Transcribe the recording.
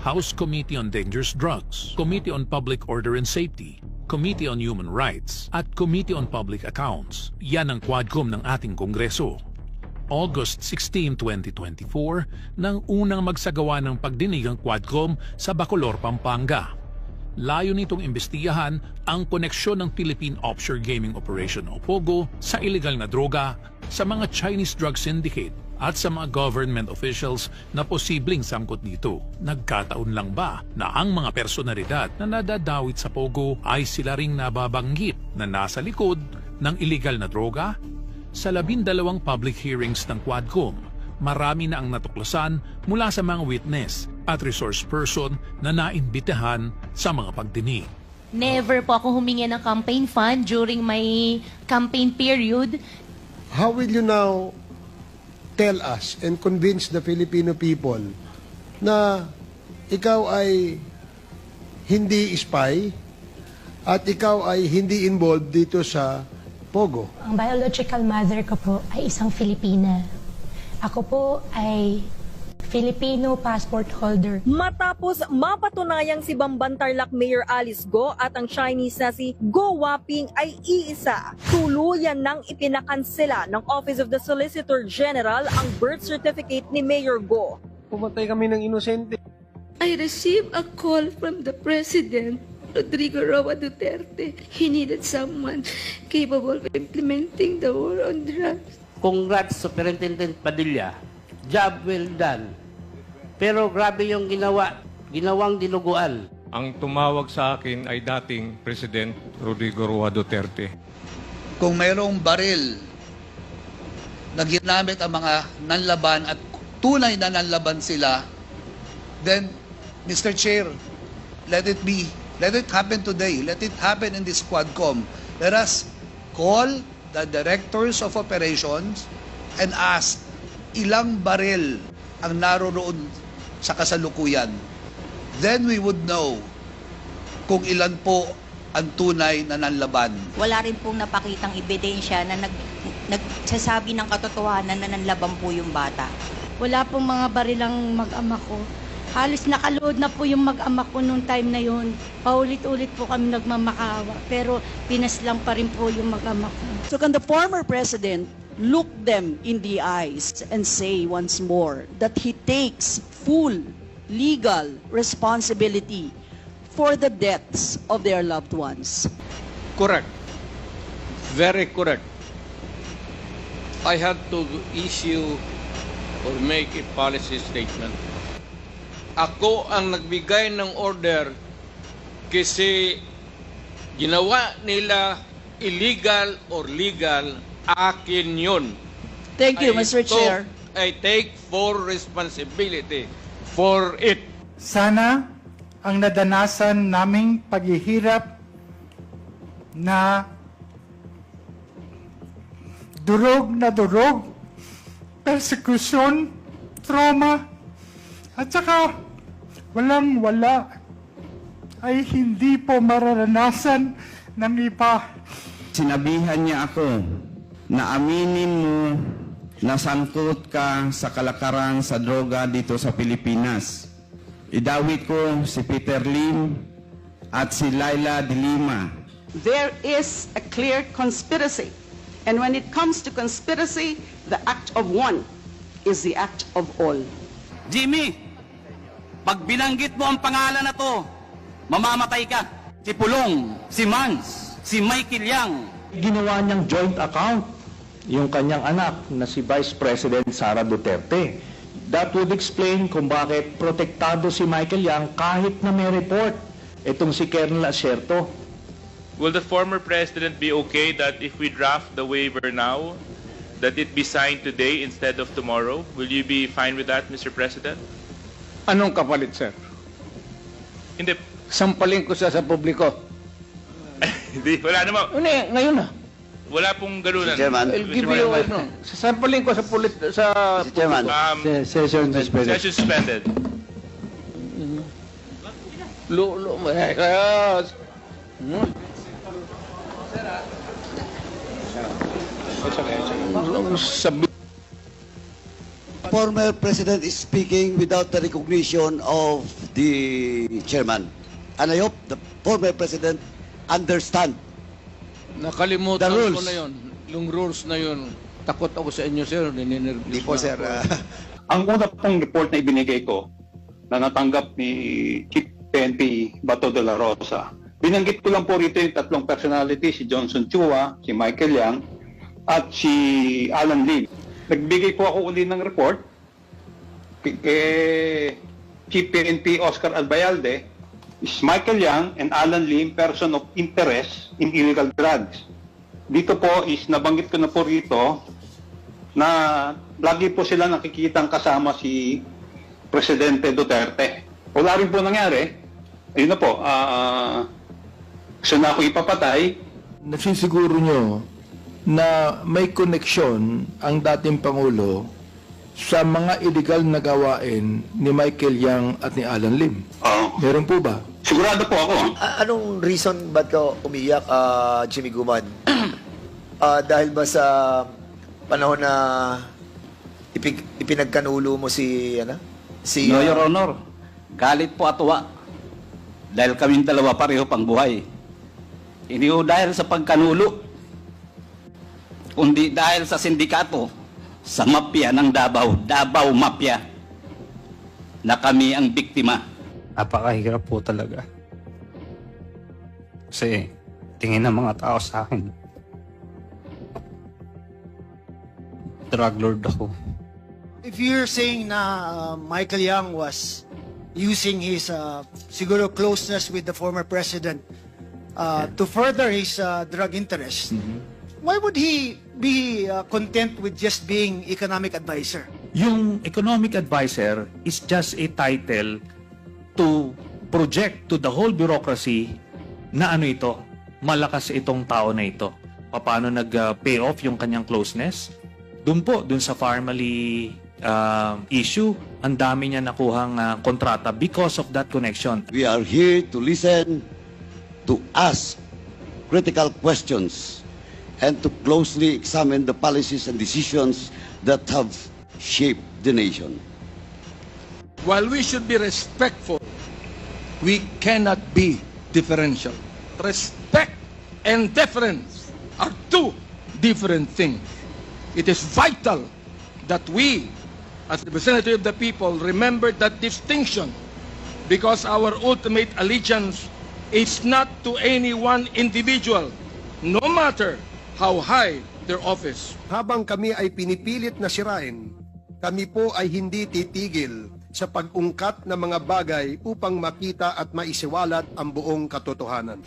House Committee on Dangerous Drugs, Committee on Public Order and Safety, Committee on Human Rights, at Committee on Public Accounts. Yan ang Quadcom ng ating Kongreso. August 16, 2024, nang unang magsagawa ng pagdinig ang Quadcom sa Bacolor, Pampanga. Layo nitong imbestigahan ang koneksyon ng Philippine Offshore Gaming Operation o POGO sa ilegal na droga, sa mga Chinese drug syndicate at sa mga government officials na posibleng sangkot dito. Nagkataon lang ba na ang mga personalidad na nadadawit sa POGO ay sila ring nababanggit na nasa likod ng ilegal na droga? Sa labindalawang public hearings ng Quadcom, marami na ang natuklasan mula sa mga witness at resource person na naimbitahan sa mga pagdinig. Never po ako humingi ng campaign fund during my campaign period. How will you now tell us and convince the Filipino people na ikaw ay hindi spy at ikaw ay hindi involved dito sa Pogo? Ang biological mother ko po ay isang Filipina. Ako po ay Filipino passport holder. Matapos mapatunayang si Bambantarlak Mayor Alice Go at ang Chinese na si Go Waping ay iisa, tuluyan nang ipinakansela ng Office of the Solicitor General ang birth certificate ni Mayor Go. Pumatay kami ng inosente. I received a call from the President, Rodrigo Roa Duterte. He needed someone capable of implementing the war on drugs. Congrats, Superintendent Padilla. Job well done. Pero grabe yung ginawa, ginawang dinuguan. Ang tumawag sa akin ay dating President Rodrigo Roa Duterte. kung mayroong baril na ginamit ang mga nanlaban at tunay na nanlaban sila, then, Mr. Chair, let it be. Let it happen today. Let it happen in this Quadcom. Let us call the directors of operations and ask ilang baril ang naroroon sa kasalukuyan. Then we would know kung ilan po ang tunay na nanlaban. wala rin pong napakitang ebidensya na nag, nagsasabi ng katotohanan na nanlaban po yung bata. Wala pong mga barilang mag-ama ko. Halos nakaload na po yung mag-ama ko nung time na yun. Paulit-ulit po kami nagmamakawa. Pero pinaslang pa rin po yung mag-ama ko. So can the former president look them in the eyes and say once more that he takes full legal responsibility for the deaths of their loved ones? Correct. Very correct. I had to issue or make a policy statement. Ako ang nagbigay ng order kasi ginawa nila illegal or legal, akin yun. Thank you, I Mr. took- Chair. I take full responsibility for it. Sana ang nadanasan naming paghihirap na durog na durog, persecution, trauma, at saka walang wala ay hindi po mararanasan ng iba. Sinabihan niya ako na aminin mo na sangkot ka sa kalakaran sa droga dito sa Pilipinas. Idawit ko si Peter Lim at si Laila de Lima. There is a clear conspiracy. And when it comes to conspiracy, the act of one is the act of all. Jimmy, pag binanggit mo ang pangalan na to, mamamatay ka. Si Pulong, si Mans, si Michael Yang. Ginawa niyang joint account yung kanyang anak na si Vice President Sara Duterte. That would explain kung bakit protektado si Michael Yang kahit na may report itong si Colonel Acerto. Will the former president be okay that if we draft the waiver now, that it be signed today instead of tomorrow? Will you be fine with that, Mr. President? Anong kapalit, sir? Hindi, Sampalin ko siya sa publiko. hindi, wala naman. Hindi, ngayon na. Wala pong ganunan. I'll give you, ano, sasampalin ko sa pulit, sa... Um, Session session suspended. Lu, lu, eh, kaya... Hmm? Sabi former president is speaking without the recognition of the chairman. And I hope the former president understand Nakalimutan The ko rules. na yun. Yung rules na yun. Takot ako sa inyo, sir. Hindi po, sir. ah, Ang una pong report na ibinigay ko na natanggap ni Chief PNP Bato de la Rosa, binanggit ko lang po rito yung tatlong personality, si Johnson Chua, si Michael Yang, at si Alan Lim. Nagbigay po ako uli ng report kay kay Chief PNP Oscar Albayalde, is Michael Yang and Alan Lim person of interest in illegal drugs. Dito po is nabanggit ko na po rito na lagi po sila nakikitang kasama si Presidente Duterte. Wala rin po nangyari. Ayun na po, ah gusto na ako ipapatay. Nasisiguro nyo na may koneksyon ang dating Pangulo sa mga illegal na gawain ni Michael Yang at ni Alan Lim. Oo. Meron po ba? Sigurado po ako. A- anong reason ba't ka umiyak, ah, Jimmy Guman? Ah, dahil ba sa panahon na ipig, ipinagkanulo mo si, ano? Si, No, ah, Your Honor. Galit po atwa. Dahil kaming dalawa pareho pang buhay. Hindi ho dahil sa pagkanulo. Kundi dahil sa sindikato, sa mafia ng Davao, Davao Mafia, na kami ang biktima. Napakahirap po talaga. Kasi tingin ng mga tao sa akin, drug lord ako. If you're saying na uh, Michael Young was using his uh, siguro closeness with the former president uh, to further his uh, drug interest, why would he be uh, content with just being economic advisor? Yung economic advisor is just a title to project to the whole bureaucracy na ano ito, malakas itong tao na ito. Paano nag-pay off yung kanyang closeness? Doon po, doon sa family uh, issue, ang dami niya nakuhang uh, kontrata because of that connection. We are here to listen, to ask critical questions, and to closely examine the policies and decisions that have shaped the nation. While we should be respectful, we cannot be differential. Respect and deference are two different things. It is vital that we, as representative of the people, remember that distinction because our ultimate allegiance is not to any one individual, no matter how high their office. Habang kami ay pinipilit na sirain, kami po ay hindi titigil sa pag-ungkat ng mga bagay upang makita at maisiwalat ang buong katotohanan.